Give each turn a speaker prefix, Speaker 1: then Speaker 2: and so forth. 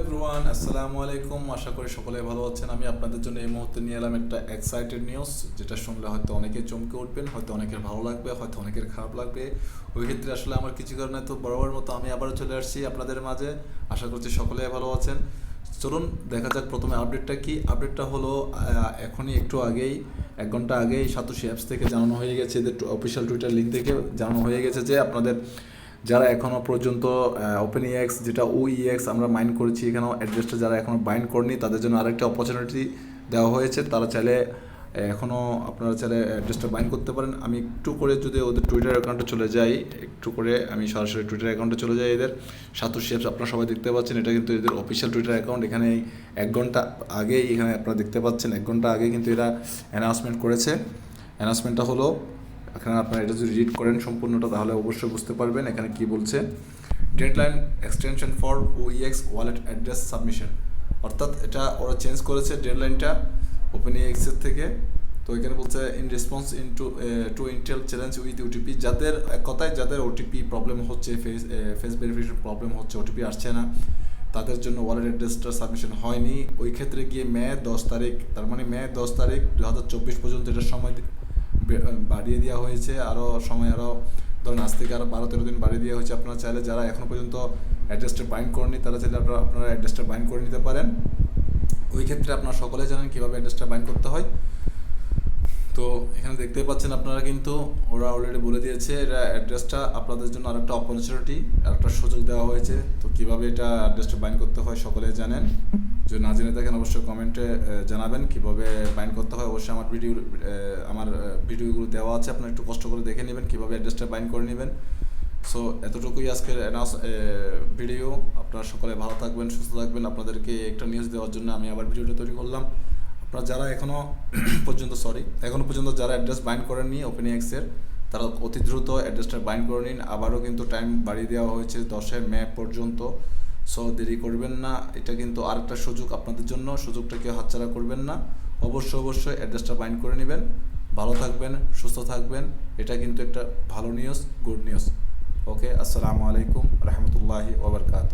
Speaker 1: Everyone, আসসালামু আলাইকুম। আশা করি সকলে ভালো আছেন। আমি আপনাদের জন্য এই মুহূর্তে নিয়ে এলাম একটা এক্সাইটেড নিউজ যেটা শুনলে হয়তো অনেকে চমকে উঠবেন, হয়তো অনেকের ভালো লাগবে, হয়তো অনেকের খারাপ লাগবে। ওই ক্ষেত্রে আসলে আমার কিছু কারণে তো বরাবর মতো আমি আবারও চলে আসছি আপনাদের মাঝে। আশা করছি সকলে ভালো আছেন। চলুন, দেখা যাক প্রথমে আপডেটটা কি। আপডেটটা হলো এখনই একটু আগেই, এক ঘণ্টা আগেই সাতোশি অ্যাপস থেকে জানানো হয়ে গেছে। এদের অফিসিয়াল টুইটার লিঙ্ক থেকে জানানো হয়ে গেছে যে আপনাদের যারা এখনও পর্যন্ত ওপেন ইএক্স যেটা ও ইএক্স আমরা মাইন্ড করেছি, এখানেও অ্যাড্রেসটা যারা এখনও বাইন্ড করেনি, তাদের জন্য আরেকটা অপরচুনিটি দেওয়া হয়েছে। তারা চাইলে এখনও আপনারা চাইলে অ্যাড্রেসটা বাইন্ড করতে পারেন। আমি একটু করে যদি ওদের টুইটার অ্যাকাউন্টে চলে যাই, একটু করে আমি সরাসরি টুইটার অ্যাকাউন্টে চলে যাই এদের। সাতোশি অ্যাপস আপনারা সবাই দেখতে পাচ্ছেন, এটা কিন্তু এদের অফিসিয়াল টুইটার অ্যাকাউন্ট এখানে এক ঘণ্টা আগেই এখানে আপনারা দেখতে পাচ্ছেন, এক ঘণ্টা আগে কিন্তু এরা অ্যানাউন্সমেন্ট করেছে। অ্যানাউন্সমেন্টটা হলো এখানে আপনারা এটা যদি রিড করেন সম্পূর্ণটা, তাহলে অবশ্যই বুঝতে পারবেন এখানে কি বলছে। Deadline extension for OEX wallet address submission অর্থাৎ এটা ওরা চেঞ্জ করেছে ডেডলাইনটা ওপেন এক্সের থেকে। তো এখানে বলছে in response in to to intel challenge with OTP যাদের, এক কথায় যাদের ওটিপি প্রবলেম হচ্ছে ফেস ফেস ভেরিফিকেশন প্রবলেম হচ্ছে ওটিপি আসছে না, তাদের জন্য ওয়ালেট অ্যাড্রেসটা সাবমিশন হয়নি। ওই ক্ষেত্রে গিয়ে মে দশ তারিখ, তার মানে মে দশ তারিখ দু হাজার চব্বিশ পর্যন্ত এটার সময় বাড়িয়ে দেওয়া হয়েছে। আরও সময় আরও ধরুন আজ থেকে আরও বারো, তেরো দিন বাড়িয়ে দেওয়া হয়েছে। আপনারা চাইলে যারা এখনও পর্যন্ত অ্যাড্রেসটা বাইন্ড করেনি তারা চাইলে আপনারা আপনারা অ্যাড্রেসটা বাইন্ড করে নিতে পারেন। ওই ক্ষেত্রে আপনারা সকলে জানেন কীভাবে অ্যাড্রেসটা বাইন্ড করতে হয়। তো এখানে দেখতেই পাচ্ছেন আপনারা কিন্তু ওরা অলরেডি বলে দিয়েছে এটা অ্যাড্রেসটা আপনাদের জন্য আরেকটা অপরচুনিটি আরেকটা সুযোগ দেওয়া হয়েছে। তো কীভাবে এটা অ্যাড্রেসটা বাইন্ড করতে হয় সকলে জানেন। যদি না জেনে থাকেন অবশ্যই কমেন্টে জানাবেন। কীভাবে বাইন্ড করতে হয় অবশ্যই আমার ভিডিও আমার ভিডিওগুলো দেওয়া আছে। আপনারা একটু কষ্ট করে দেখে নেবেন কীভাবে অ্যাড্রেসটা বাইন্ড করে নেবেন। সো এতটুকুই আজকের অ্যানাউন্স ভিডিও আপনারা সকলে ভালো থাকবেন, সুস্থ থাকবেন। আপনাদেরকে একটা নিউজ দেওয়ার জন্য আমি আবার ভিডিওটা তৈরি করলাম। আপনারা যারা এখনও পর্যন্ত সরি এখনও পর্যন্ত যারা অ্যাড্রেস বাইন্ড করেননি ওপেন এক্সের তারা অতি দ্রুত অ্যাড্রেসটা বাইন্ড করে নিন। আবারও কিন্তু টাইম বাড়িয়ে দেওয়া হয়েছে দশে মে পর্যন্ত। সো দেরি করবেন না। এটা কিন্তু আরেকটা সুযোগ আপনাদের জন্য। সুযোগটা কেউ হাতছাড়া করবেন না। অবশ্যই অবশ্যই অ্যাড্রেসটা বাইন্ড করে নেবেন। ভালো থাকবেন, সুস্থ থাকবেন। এটা কিন্তু একটা ভালো নিউজ গুড নিউজ ওকে আসসালামু আলাইকুম, রহমতুল্লাহি ওবরকাত